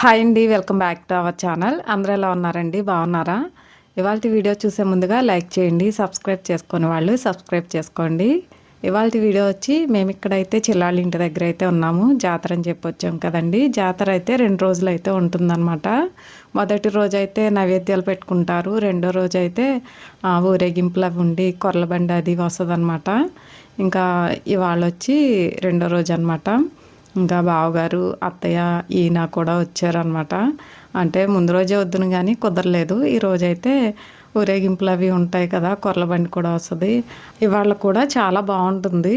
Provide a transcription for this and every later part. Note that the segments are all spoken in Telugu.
హాయ్ అండి welcome back to our channel అందరూ ఎలా ఉన్నారండి? బాగున్నారా? ఇవాళ వీడియో చూసే ముందుగా లైక్ చేయండి సబ్స్క్రైబ్ చేసుకుని వాళ్ళు సబ్స్క్రైబ్ చేసుకోండి. ఇవాళ వీడియో వచ్చి మేము ఇక్కడైతే చిల్లాళ్ళ ఇంటి దగ్గర అయితే ఉన్నాము. జాతర అని చెప్పి వచ్చాం కదండి. జాతర అయితే రెండు రోజులు అయితే ఉంటుందన్నమాట. మొదటి రోజు అయితే నైవేద్యాలు పెట్టుకుంటారు. రెండో రోజు అయితే ఊరేగింపులు అవి ఉండి కొర్ల బండి అది వస్తుంది ఇంకా ఇవాళ వచ్చి రెండో రోజు అనమాట ఇంకా బావగారు అత్తయ్య ఈయన కూడా వచ్చారనమాట అంటే ముందు రోజే వద్దును కానీ కుదరలేదు. ఈ రోజైతే ఊరేగింపులు అవి ఉంటాయి కదా కొర్ల బండి కూడా వస్తుంది. ఇవాళ కూడా చాలా బాగుంటుంది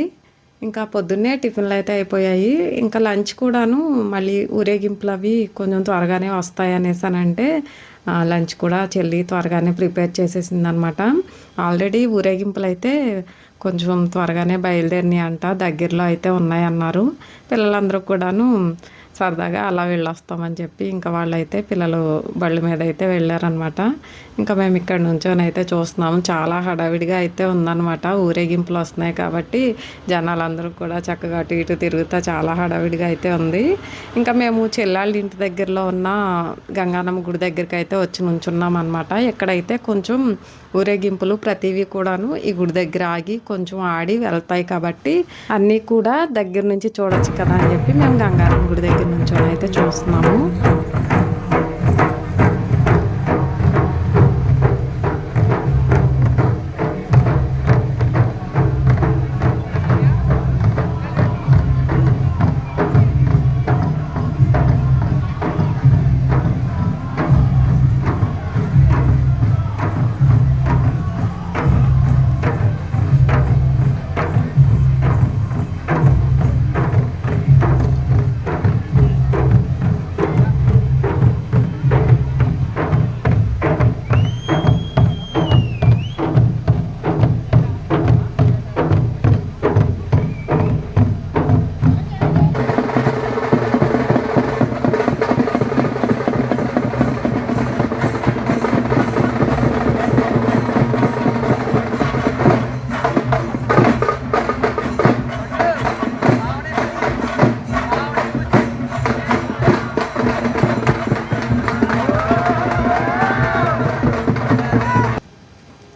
ఇంకా పొద్దున్నే టిఫిన్లు అయితే అయిపోయాయి. ఇంకా లంచ్ కూడాను మళ్ళీ ఊరేగింపులు అవి కొంచెం త్వరగానే వస్తాయి అనేసి అని అంటే లంచ్ కూడా చెల్లి త్వరగానే ప్రిపేర్ చేసేసింది అనమాట ఆల్రెడీ ఊరేగింపులు అయితే కొంచెం త్వరగానే బయలుదేరినాయి అంట దగ్గరలో అయితే ఉన్నాయన్నారు. పిల్లలందరూ కూడాను సరదాగా అలా వెళ్ళొస్తామని చెప్పి ఇంకా వాళ్ళైతే పిల్లలు బళ్ళ మీద అయితే వెళ్ళారనమాట. ఇంకా మేము ఇక్కడ నుంచొని అయితే చూస్తున్నాము. చాలా హడావిడిగా అయితే ఉందన్నమాట. ఊరేగింపులు వస్తున్నాయి కాబట్టి జనాలందరూ కూడా చక్కగా అటు ఇటు తిరుగుతా చాలా హడావిడిగా అయితే ఉంది. ఇంకా మేము చెల్లాళ్ళ ఇంటి దగ్గరలో ఉన్న గంగానమ్మ గుడి దగ్గరికి అయితే వచ్చి నుంచున్నాం అనమాట ఎక్కడైతే కొంచెం ఊరేగింపులు ప్రతివి కూడాను ఈ గుడి దగ్గర ఆగి కొంచెం ఆడి వెళ్తాయి కాబట్టి అన్నీ కూడా దగ్గర నుంచి చూడొచ్చు కదా అని చెప్పి మేము గంగారం గుడి దగ్గర నుంచి అయితే చూస్తున్నాము.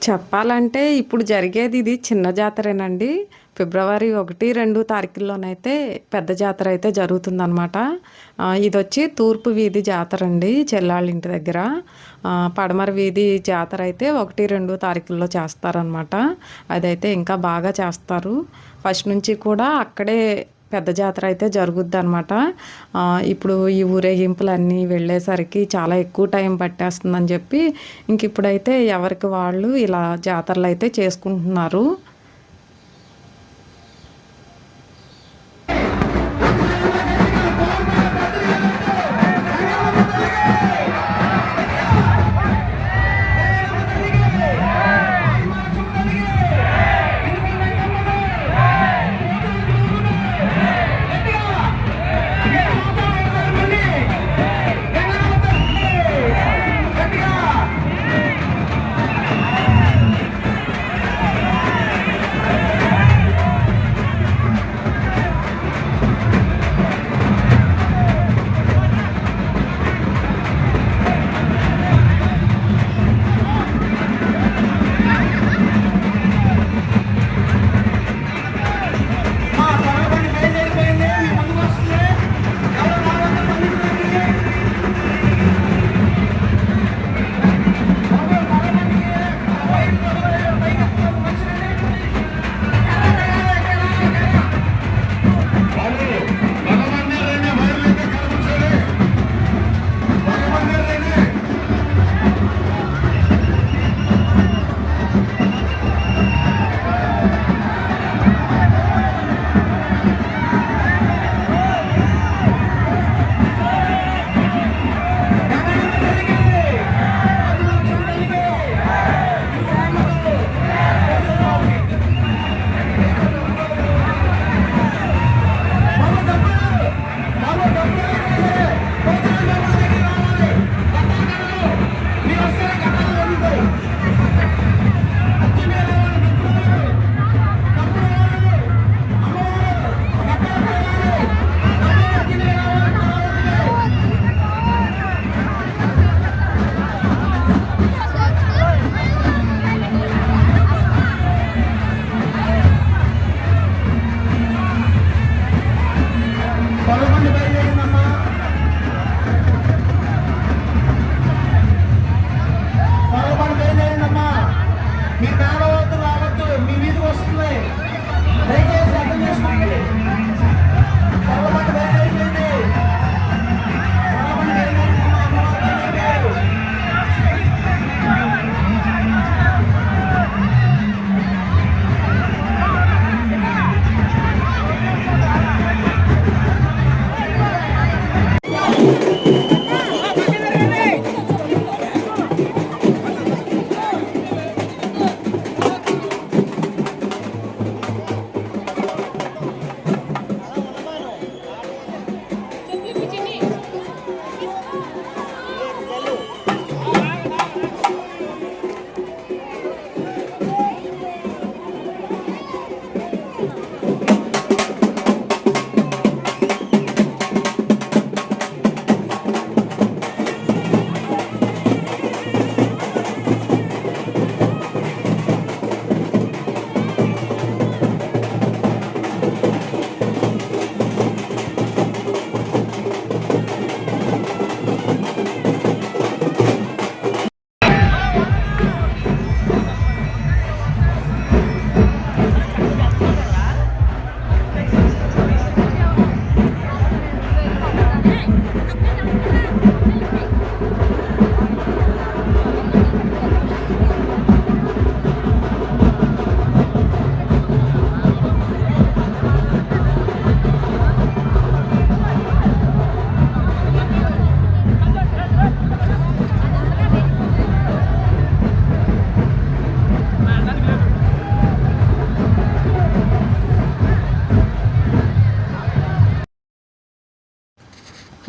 చెప్పాలంటే ఇప్పుడు జరిగేది ఇది చిన్న జాతరేనండి. ఫిబ్రవరి ఒకటి రెండు తారీఖుల్లోనైతే పెద్ద జాతర అయితే జరుగుతుందనమాట ఇది వచ్చి తూర్పు వీధి జాతర అండి చెల్లాళ్ళ ఇంటి దగ్గర పడమర వీధి జాతర అయితే ఒకటి రెండు తారీఖుల్లో చేస్తారనమాట అదైతే ఇంకా బాగా చేస్తారు. ఫస్ట్ నుంచి కూడా అక్కడే పెద్ద జాతర అయితే జరుగుద్ది అనమాట ఇప్పుడు ఈ ఊరేగింపులన్నీ వెళ్ళేసరికి చాలా ఎక్కువ టైం పట్టేస్తుందని చెప్పి ఇంక ఇప్పుడైతే ఎవరికి వాళ్ళు ఇలా జాతరలు అయితే చేసుకుంటున్నారు.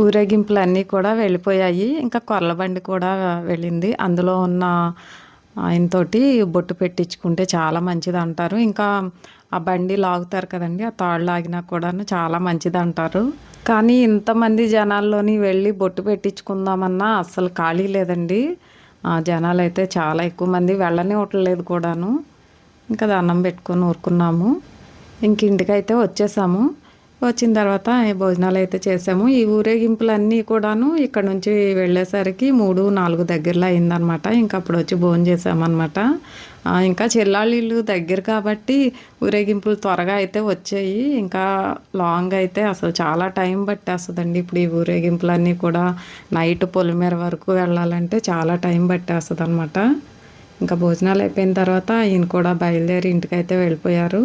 ఊరేగింపులు అన్నీ కూడా వెళ్ళిపోయాయి. ఇంకా కొర్ల బండి కూడా వెళ్ళింది. అందులో ఉన్న ఆయనతోటి బొట్టు పెట్టించుకుంటే చాలా మంచిది అంటారు ఇంకా ఆ బండి లాగుతారు కదండి ఆ తాళ్ళు లాగినా కూడా చాలా మంచిది అంటారు కానీ ఇంతమంది జనాల్లోని వెళ్ళి బొట్టు పెట్టించుకుందామన్నా అస్సలు ఖాళీ లేదండి. జనాలు అయితే చాలా ఎక్కువ మంది వెళ్ళని ఉండలేదు కూడాను. ఇంకా దండం పెట్టుకొని ఊరుకున్నాము. ఇంక ఇంటికైతే వచ్చేసాము. వచ్చిన తర్వాత భోజనాలు అయితే చేసాము. ఈ ఊరేగింపులన్నీ కూడాను ఇక్కడ నుంచి వెళ్ళేసరికి మూడు నాలుగు దగ్గరలో అయిందనమాట ఇంకా అప్పుడు వచ్చి భోజనం చేసామన్నమాట. ఇంకా చెల్లాళ్ళు దగ్గర కాబట్టి ఊరేగింపులు త్వరగా అయితే వచ్చాయి. ఇంకా లాంగ్ అయితే అసలు చాలా టైం పట్టేస్తుందండి. ఇప్పుడు ఈ ఊరేగింపులన్నీ కూడా నైట్ పొలిమేర వరకు వెళ్ళాలంటే చాలా టైం పట్టేస్తుంది అనమాట ఇంకా భోజనాలు అయిపోయిన తర్వాత ఈయన కూడా బయలుదేరి ఇంటికైతే వెళ్ళిపోయారు.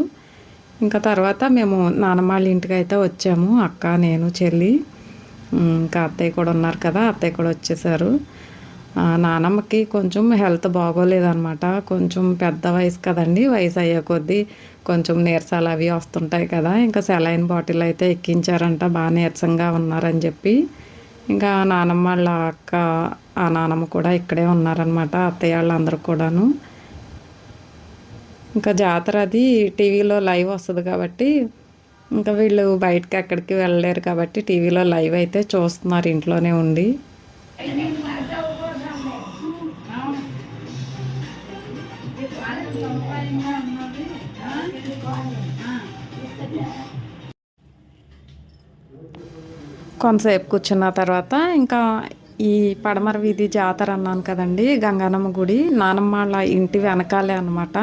ఇంకా తర్వాత మేము నానమ్మాళ్ళ ఇంటికి అయితే వచ్చాము అక్క నేను చెల్లి ఇంకా అత్తయ్య కూడా ఉన్నారు కదా అత్తయ్య కూడా వచ్చేసారు. నానమ్మకి కొంచెం హెల్త్ బాగోలేదనమాట కొంచెం పెద్ద వయసు కదండి వయసు అయ్యే కొద్దీ కొంచెం నీరసాలు అవి వస్తుంటాయి కదా ఇంకా సెలైన్ బాటిల్ అయితే ఎక్కించారంట బాగా నీరసంగా ఉన్నారని చెప్పి. ఇంకా నానమ్మ వాళ్ళ అక్క ఆ నానమ్మ కూడా ఇక్కడే ఉన్నారనమాట అత్తయ్య వాళ్ళందరూ కూడాను. ఇంకా జాతర అది టీవీలో లైవ్ వస్తుంది కాబట్టి ఇంకా వీళ్ళు బయటకి ఎక్కడికి వెళ్ళలేరు కాబట్టి టీవీలో లైవ్ అయితే చూస్తున్నారు ఇంట్లోనే ఉండి. కొంతసేపు కూర్చున్న తర్వాత ఇంకా ఈ పడమర వీధి జాతర అన్నాను కదండి గంగానమ్మ గుడి. నానమ్మ వాళ్ళ ఇంటి వెనకాలే అనమాట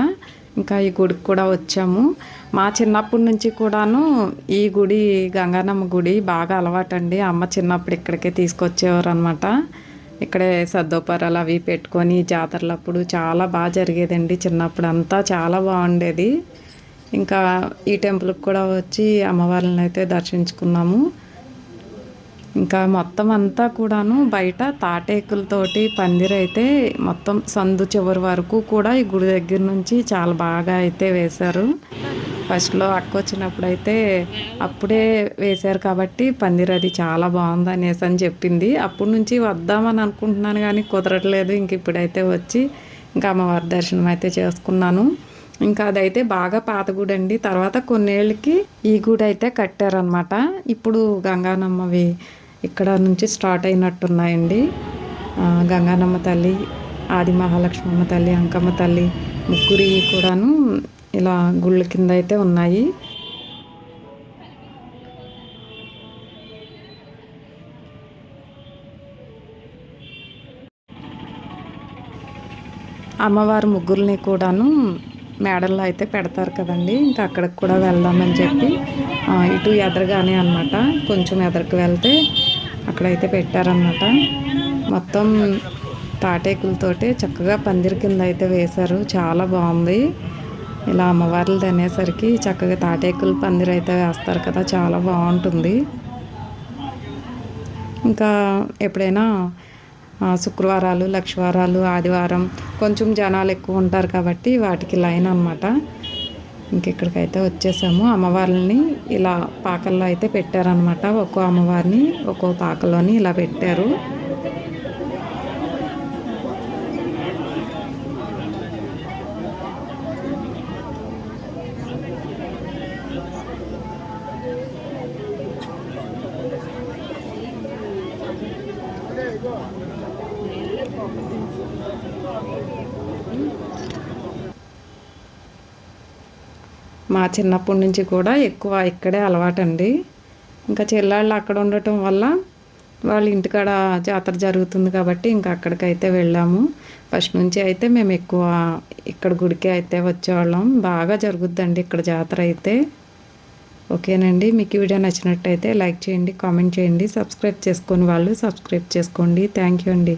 ఇంకా ఈ గుడికి కూడా వచ్చాము. మా చిన్నప్పటి నుంచి కూడాను ఈ గుడి గంగానమ్మ గుడి బాగా అలవాటండి. అమ్మ చిన్నప్పుడు ఇక్కడికే తీసుకొచ్చేవారు అనమాట ఇక్కడే సర్దోపారాలు అవి పెట్టుకొని జాతరలప్పుడు చాలా బాగా జరిగేదండి చిన్నప్పుడు అంతా చాలా బాగుండేది. ఇంకా ఈ టెంపుల్కి కూడా వచ్చి అమ్మవారిని అయితే దర్శించుకున్నాము. ఇంకా మొత్తం అంతా కూడాను బయట తాటేకులతోటి పందిరైతే మొత్తం సందు చివరి వరకు కూడా ఈ గుడి దగ్గర నుంచి చాలా బాగా అయితే వేశారు. ఫస్ట్లో అక్క వచ్చినప్పుడు అయితే అప్పుడే వేశారు కాబట్టి పందిర్ అది చాలా బాగుంది అనేసి అని చెప్పింది. అప్పటి నుంచి వద్దామని అనుకుంటున్నాను కానీ కుదరట్లేదు. ఇంక ఇప్పుడైతే వచ్చి ఇంకా అమ్మవారి దర్శనం అయితే చేసుకున్నాను. ఇంకా అదైతే బాగా పాత గుడి అండి. తర్వాత కొన్నేళ్ళకి ఈ గుడి అయితే కట్టారనమాట ఇప్పుడు గంగానమ్మవి ఇక్కడ నుంచి స్టార్ట్ అయినట్టున్నాయండి. గంగానమ్మ తల్లి ఆది మహాలక్ష్మమ్మ తల్లి అంకమ్మ తల్లి ముగ్గురి కూడాను ఇలా గుళ్ళ కింద అయితే ఉన్నాయి. అమ్మవారి ముగ్గురిని కూడాను మేడల్లో అయితే పెడతారు కదండి. ఇంకా అక్కడికి కూడా వెళ్దామని చెప్పి ఇటు ఎదరగానే అనమాట కొంచెం ఎదరికి వెళ్తే అక్కడైతే పెట్టారనమాట మొత్తం తాటేకులతోటి చక్కగా పందిరి కింద అయితే వేశారు. చాలా బాగుంది. ఇలా అమ్మవార్లు తినేసరికి చక్కగా తాటేకులు పందిరి అయితే వేస్తారు కదా చాలా బాగుంటుంది. ఇంకా ఎప్పుడైనా శుక్రవారాలు లక్షవారాలు ఆదివారం కొంచెం జనాలు ఎక్కువ ఉంటారు కాబట్టి వాటికి లైన్ అనమాట ఇంకెక్కడికైతే వచ్చేసాము అమ్మవారిని ఇలా పాకల్లో అయితే పెట్టారనమాట ఒక్కో అమ్మవారిని ఒక్కో పాకలోని ఇలా పెట్టారు. మా చిన్నప్పటి నుంచి కూడా ఎక్కువ ఇక్కడే అలవాటండి. ఇంకా చెల్లాళ్ళు అక్కడ ఉండటం వల్ల వాళ్ళ ఇంటికాడ జాతర జరుగుతుంది కాబట్టి ఇంకా అక్కడికైతే వెళ్ళాము. ఫస్ట్ నుంచి అయితే మేము ఎక్కువ ఇక్కడ గుడికి అయితే వచ్చేవాళ్ళం. బాగా జరుగుద్దండి ఇక్కడ జాతర అయితే. ఓకేనండి. మీకు వీడియో నచ్చినట్టయితే లైక్ చేయండి కామెంట్ చేయండి సబ్స్క్రైబ్ చేసుకొని వాళ్ళు సబ్స్క్రైబ్ చేసుకోండి. థ్యాంక్ యూ అండి.